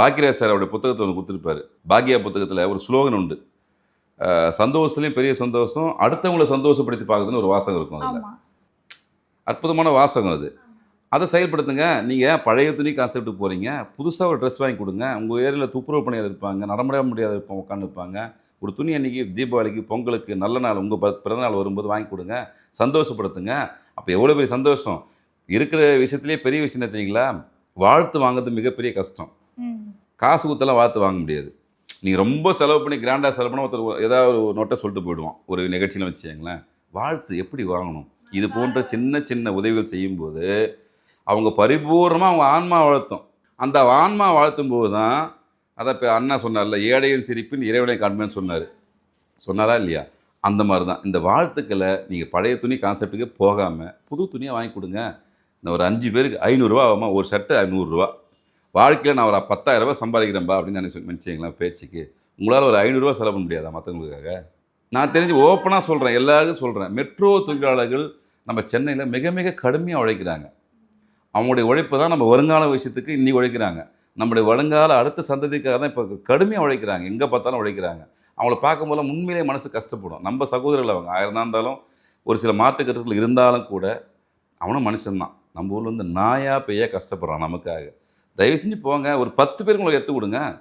Bhagyaraj sir அவருடைய புத்தகத்தை ஒன்று கொடுத்துருப்பாரு. பாக்கியா புத்தகத்தில் ஒரு ஸ்லோகன் உண்டு. சந்தோஷத்துலேயும் பெரிய சந்தோஷம் அடுத்தவங்களை சந்தோஷப்படுத்தி பார்க்குறதுன்னு ஒரு வாசகம் இருக்கும் அதில். அற்புதமான வாசகம் அது. அதை செயல்படுத்துங்க. நீங்கள் பழைய துணி கான்செப்ட்டுக்கு போகிறீங்க புதுசாக ஒரு ட்ரெஸ் வாங்கி கொடுங்க. உங்கள் ஏரியாவில் துப்புரவு பணியாளர் இருப்பாங்க. நடமுடிய முடியாத இருப்பாங்க உட்காந்து இருப்பாங்க. ஒரு துணி அன்றைக்கி தீபாவளிக்கு பொங்கலுக்கு நல்ல நாள் உங்கள் பிறந்தநாள் வரும்போது வாங்கி கொடுங்க. சந்தோஷப்படுத்துங்க. அப்போ எவ்வளோ பெரிய சந்தோஷம். இருக்கிற விஷயத்துலேயே பெரிய விஷயம் தெரியுங்களா? வாழ்த்து வாங்குறது மிகப்பெரிய கஷ்டம். காசு கொடுத்தெல்லாம் வாழ்த்து வாங்க முடியாது. நீங்கள் ரொம்ப செலவு பண்ணி கிராண்டாக செலவு பண்ண ஒருத்தர் ஏதாவது ஒரு நோட்டை சொல்லிட்டு போயிடுவான். ஒரு நிகழ்ச்சியில் வச்சுக்கங்களேன். வாழ்த்து எப்படி வாங்கணும்? இது போன்ற சின்ன சின்ன உதவிகள் செய்யும்போது அவங்க பரிபூர்ணமாக அவங்க ஆன்மா வாழ்த்தும். அந்த ஆன்மா வாழ்த்தும் போது தான் அதை இப்போ அண்ணா சொன்னார்ல ஏழையின் சிரிப்பின் இறைவனை காண்பேன்னு சொன்னார். சொன்னாரா இல்லையா? அந்த மாதிரி தான் இந்த வாழ்த்துக்களை நீங்கள் பழைய துணி கான்செப்ட்டுக்கு போகாமல் புது துணியாக வாங்கி கொடுங்க. இந்த ஒரு அஞ்சு பேருக்கு ஐநூறுரூவா ஆகுமா? ஒரு சட்டை நூறுரூவா வாழ்க்கையில் நான் ஒரு பத்தாயிரம் ரூபாய் சம்பாதிக்கிறேன்பா அப்படின்னு நினச்சி நினச்சிங்களேன் பேச்சுக்கு. உங்களால் ஒரு ஐநூறுரூவா செலவு பண்ண முடியாதா மற்றவங்களுக்காக நான் தெரிஞ்சு ஓப்பனாக சொல்கிறேன் எல்லாருக்கும் சொல்கிறேன் மெட்ரோ தொழிலாளர்கள் நம்ம சென்னையில் மிக மிக கடுமையாக உழைக்கிறாங்க. அவங்களுடைய உழைப்பு தான் நம்ம வருங்கால விஷயத்துக்கு இன்றைக்கி உழைக்கிறாங்க. நம்முடைய வருங்கால அடுத்த சந்ததிக்காக தான் இப்போ கடுமையாக உழைக்கிறாங்க. எங்கே பார்த்தாலும் உழைக்கிறாங்க. அவங்கள பார்க்கும்போது உண்மையிலே மனசு கஷ்டப்படும். நம்ம சகோதரர்கள் அவங்க. ஆயிரம் தான் இருந்தாலும் ஒரு சில மாற்றுக்கருத்துகள் இருந்தாலும் கூட அவனும் மனுஷன்தான். நம்ம ஊரில் வந்து நாயாக பெய்யா கஷ்டப்படுறான் நமக்காக. தயவு செஞ்சு போங்க. ஒரு பத்து பேருக்கு உங்களுக்கு எடுத்து கொடுங்க.